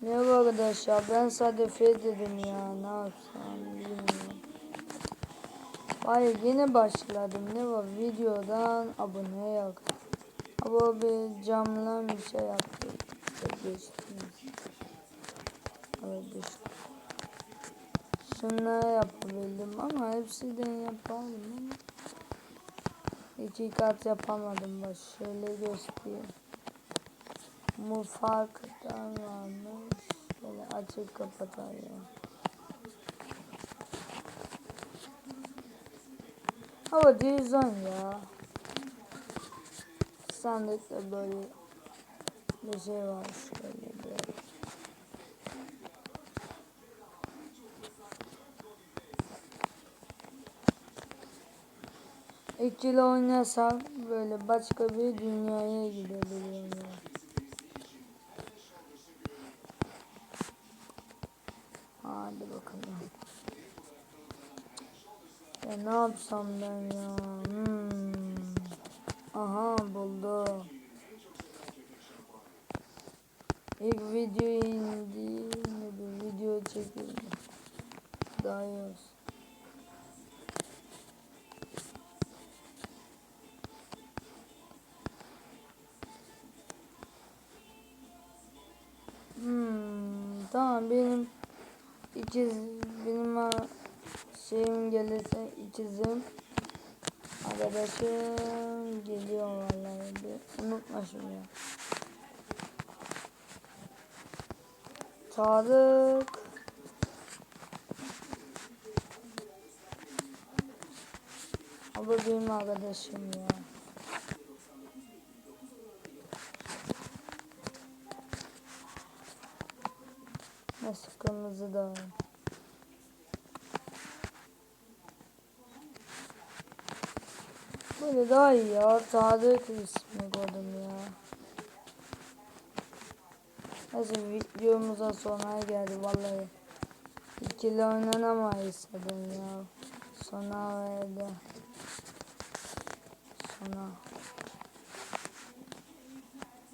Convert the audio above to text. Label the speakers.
Speaker 1: Merhaba arkadaşlar ben sadece F dedim ya ne yapsam bilmiyorum. Hayır yine başladım ne var videodan abone yok. Ama bir camla bir şey yaptık. Geçtiniz. Evet işte. Şunları yapabildim ama hepsinden yapamadım ama. İki kat yapamadım bak şöyle göstereyim. Mutfaktan varmış. Böyle açıp kapatıyor. Ama dizon ya. Sandıkta böyle bir şey var şöyle bir. İkili oynasak böyle başka bir dünyaya gidebiliyorum ya. Hadi bakalım. Ya ne yapsam ben ya? Hmm. Aha buldu. İlk video indi. Bir video çekildi. Daha iyi olsun. Hmm, tamam benim ikiz benim şeyim gelirse ikizim arkadaşım geliyor vallahi bir unutma şunu ya. Tarık Ama benim arkadaşım ya. Nasıl kırmızı da var. Böyle daha iyi ya. Sadık ismi koydum ya. Neyse videomuza sona geldi vallahi. İkili oynanamayız dedim ya. Sona verdi. Sona.